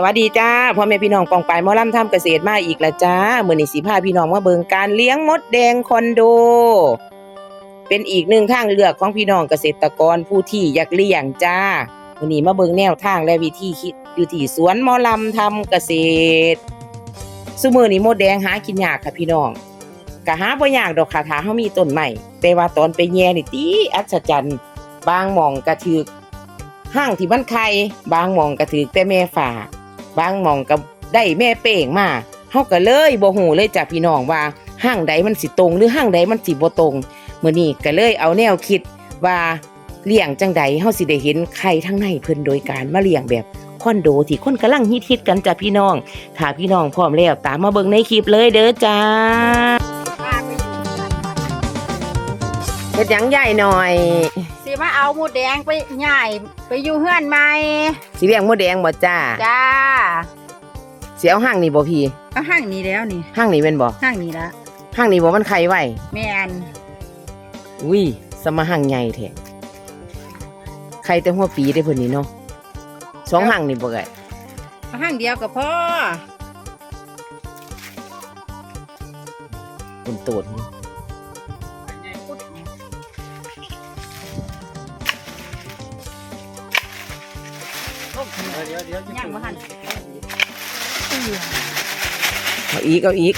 สวัสดีจ้าพ่อแม่พี่น้องปองปายมอลำทำเกษตรมาอีกล้วจ้าเมื้อนี้สิพาพี่น้องมาเบิงการเลี้ยงมดแดงคอนโด เป็นอีกหนึ่งทางเลือกของพี่น้องเกษตรกรผู้ที่อยากเลี้ยงจ้าเมื้อนี้มาเบิงแนวทางและวิธีคิดอยู่ที่สวนมอลำทำเกษตรซุมื้อนี้มดแดงหากินยากค่ะพี่น้องก็หาบ่ยากดอกค่ะถ้าเฮามีต้นใหม่แต่ว่าตอนไปแย่นี่ติอัศจรรย์บางหม่องก็ถึกห้างที่มันไข่บางหม่องก็ถึกแต่แม่ฝาก บางหม่องก็ได้แม่เป้งมาเฮาก็เลยบ่ฮู้เลยจ้ะพี่น้องว่าห้างใดมันสิตรง หรือห้างใดมันสิบ่ตรงมื้อนี้ก็เลยเอาแนวคิดว่าเลี้ยงจังใดเฮาสิได้เห็นไข่ทั้งในเพิ่นโดยการมาเลี้ยงแบบคอนโดที่คนกำลังฮิตๆกันจ้ะพี่น้อง ถ้าพี่น้องพร้อมแล้วตามมาเบิ่งในคลิปเลยเด้อจ้าเฮ็ดหยังใหญ่หน่อย มาเอาหมูแดงไปใหญ่ไปอยู่เฮือนใหม่สิเลี้ยงมดแดงบ่จ้าจ้าสิเอาห้างนี่บ่พี่ก็ห้างนี้แล้วนี่ห้างนี่แม่นบ่ห้างนี้ละห้างนี่บ่มันไข่ไว้แม่นอุ้ยสมาหังใหญ่แท้ใครแต่หัวปีได้เพิ่นนี่เนาะสองหังนี่บ่ไงเอาห้างเดียวกับพ่อคนโตดนี่ ย่างมาหันเอาอีกเอาอีก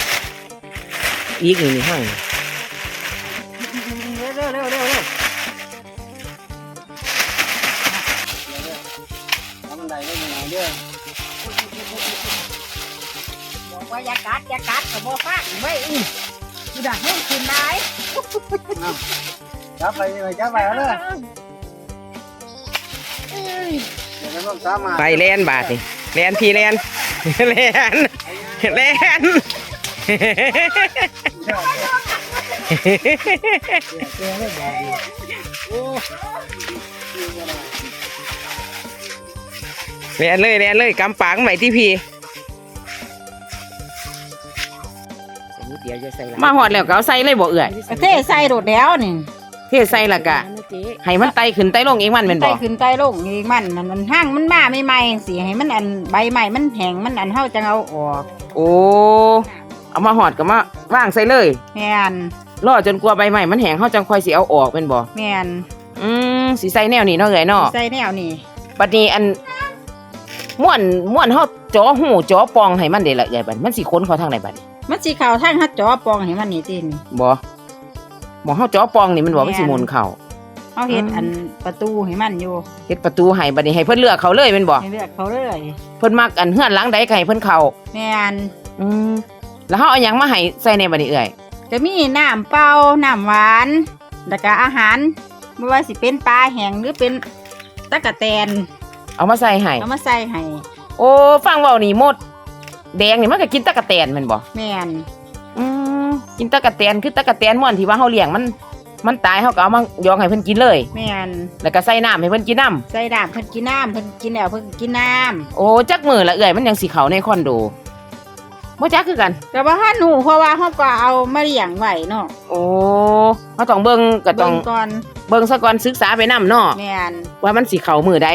อีกนี่นี่หังเร็วเร็วเร็วเร็วเร็วเอาบันไดได้ยังไงเด้อบอกว่าอย่ากัดอย่ากัดกับบ่ฟังไว้อีกูดักให้คืนได้จับไปยังไงจับไปเอาเด้อ เดี๋ยวมันต้องสามารถไปแลนบาทนี่แลนพี่แลนแลนแลนแลนเลยแลนเลยกำปางไว้ที่พี่มาหอดแล้วก็เอาใส่เลยบ่เอื่อยประเทศใส่โดดแล้วนี่เทใส่และกะ ให้มันไตขึ้นไตลงเองมันเป็นไตบ่ขึ้นไตลงอีกมันนั่นมันห้างมันมาใหม่ๆสิให้มันอันใบใหม่มันแห้งมันอันเฮาจังเอาออกโอ้เอามาหอดก็มาว่างใส่เลยแม่นรอจนกว่าใบใหม่มันแห้งเฮาจังค่อยสิเอาออกเป็นบ่แม่นอืมสิใส่แนวนี้เนาะเอ้ยเนาะใส่แนวนี่บัดนี้อันม่วนม่วนเฮาจ่อหูจ่อปองให้มันได้ละเอ้ยบัดมันสิค้นเขาทางไหนบัดนี้มันสิเข้าทางฮัดจอปองให้มันนี่ตินบ่หมองเฮาจ่อปองนี่มันบ่แม่นมันสิหมุนเข้า เอาเฮ็ดอืมอันประตูให้มันอยู่เฮ็ดประตูให้บัดนี้ให้เพิ่นเลือกเขาเลยแม่นบ่ให้เลือกเขาเลยเพิ่นมักอันเฮือนหลังใดก็ให้เพิ่นเข้าแม่นอืมแล้วเฮาเอาหยังมาให้ใส่ในบัดนี้เอ้ยจะมีน้ำเปล่าน้ำหวานแล้วก็อาหารไม่ว่าสิเป็นปลาแห้งหรือเป็นตะกะแตน เอามาใส่ให้เอามาใส่ให้โอ้ฟังเว้านี่หมด แดงนี่มันก็กินตะกะแตนแม่นบ่แม่นอืมกินตะกะแตนคือตะกะแตนม่วนที่ว่าเฮาเลี้ยงมัน มันตายเฮาก็เอามายองให้เพิ่นกินเลย แม่นแล้วก็ใส่น้ำให้เพิ่นกินน้ใส่น้ำเพิ่นกินน้ำเพิ่นกินแล้วเพิ่นกินน้ำโอ้จักมือละเอื้อยมันยังสิเข้าในคอนโดบ่จักคือกันำแต่ว่าถ้าหนูเพราะว่าเขาก็เอามาเลี้ยงไว้เนาะโอ้เฮาต้องเบิ่งก็ต้องเบิ่งก่อนเบิ่งซะก่อนศึกษาไปนํเนาะ แม่นว่ามันสิเข้ามือใด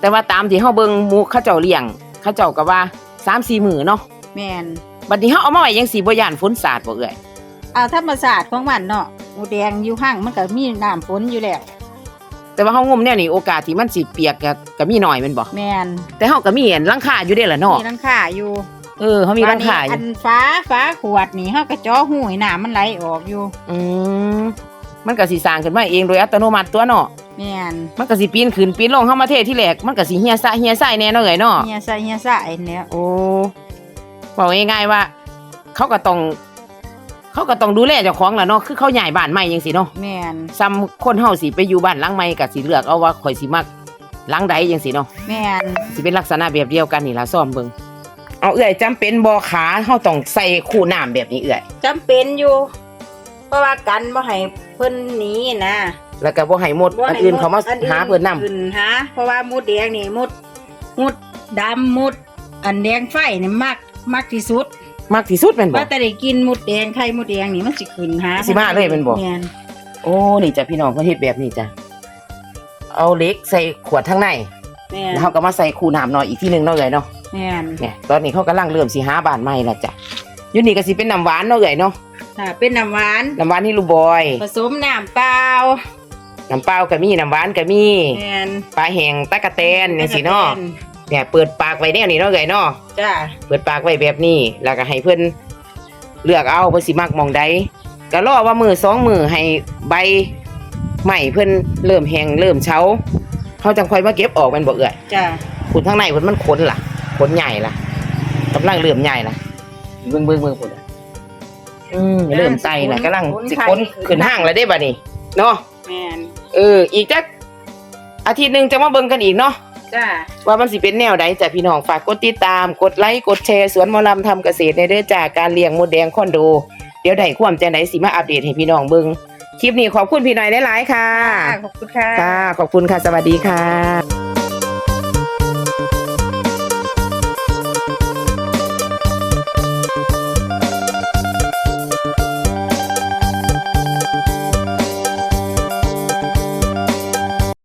แต่ว่าตามที่เฮาเบิ่งหมู่เขาเจ้าเลี้ยงเขาเจ้าก็ว่า3-4มื้อเนาะแม่นบัดนี้เฮาเอามาไว้จังสิบ่ย่านฝนสาดบ่เอื้อย เอาธรรมศาสตร์ของมันเนาะหมูแดงอยู่ห้างมันก็มีน้ำฝนอยู่แล้วแต่ว่าเฮางมแนวนี้โอกาสที่มันสิเปียกก็ก็มีน้อยแม่นบ่แม่นแต่เฮาก็มีอันหลังคาอยู่เด้ล่ะเนาะมีรังคาอยู่เออเฮามีหลังคาออัยู่นฟ้าฟ้าขวดนี่เฮาก็จ่อหูให้น้ำมันไหลออกอยู่อืมมันก็สิสร้างขึ้นมาเองโดยอัตโนมัติตัวเนาะแม่นมันก็สิปีนขึ้นปีนลงเข้ามาเทศที่แรกมันก็สิเฮียซะเฮียไส้แน่เนาะเอ้ยเนาะ เฮียใส่เฮียใส่เนี่ยโอ้บอกง่ายๆว่า เขาก็ต้อง เขาก็ต้องดูแลเจ้าของแหละเนาะคือเขาใหญ่บ้านใหม่จังซี่เนาะแม่นซ้ำคนเฮาสิไปอยู่บ้านหลังใหม่ก็สิเลือกเอาว่าข่อยสิมักหลังใดจังซี่เนาะแม่นสิเป็นลักษณะแบบเดียวกันนี่ล่ะซ่อมเบิ่งเอาเอื้อยจำเป็นบ่ขาเฮาต้องใส่คู่น้ำแบบนี้เอื้อย จำเป็นอยู่ เพราะว่ากันบ่ให้เพิ่นหนีนะแล้วก็บ่ให้หมดบ่อันให้อื่นเขามาอัหาเพิ่นนํขึ้นหาเพราะว่ามุดแดงนี่มุดมุดดำมุดอันแดงไฟนี่มักมักที่สุด มากที่สุดแม่นบ่ ว่าแต่ได้กินมุดแดงไข่มุดแดงนี่มันสิขึ้นหาสิมาเลยแม่นบ่ แม่นโอ้นี่จ้ะพี่น้องเขาเฮ็ดแบบนี้จ้ะเอาเหล็กใส่ขวดข้างในแม่นแล้วเขาก็มาใส่คูน้ำหน่อยอีกที่หนึงเนาะเอ่ยเนาะแม่นเนี่ยตอนนี้เขากำลังเริ่มสิหาบ้านใหม่และจ้ะอยูนี่ก็สิเป็นน้ำหวานเนาะเอ่ยเนาะค่ะเป็นน้ำหวาน น้ำหวานที่ลูกบอยผสมน้ำเปล่าน้ำเปล่าก็มีน้ำหวานก็มีแม่นปลาแห้งตะกะแตนนี่สิเนาะ เนี่ยเปิดปากไว้แนวนี้เนาะเอ่ยเนาะจ้าเปิดปากไว้แบบนี้ แล้วก็ให้เพิ่นเลือกเอาเพิ่นสิมักหมองใดก็รอว่ามือสองมือให้ใบใหม่เพิ่นเริ่มแห้งเริ่มเช้าเขาจังค่อยมาเก็บออกแมันบ่เอื้อยจ้าขุนข้างในเพิ่นมันขนล่ะขนใหญ่ล่ะกำลังเริ่มใหญ่ล่ะเบิ่งเบิ่งเบิ่งพุ่นน่ะอืมเริ่มไตล่ะกำลังสิขนขึ้นห้างแล้วเด้บัดนี้เนาะแม่นเอออีกจักอาทิตย์หนึงจะมาเบิ่งกันอีกเนาะ จ้าว่ามันสิเป็นแนวใดจ้ะพี่น้องฝากกดติดตาม กดไลค์กดแชร์สวนหมอลำทำเกษตรในเด้อจากการเลี้ยงมดแดงคอนโด เดี๋ยวได้ความจังไดสิมาอัปเดตให้พี่น้องเบิ่งคลิปนี้ขอบคุณพี่หน่อยหลายๆค่ะ ขอบคุณค่ะ ค่ะ ขอบคุณค่ะ สวัสดีค่ะ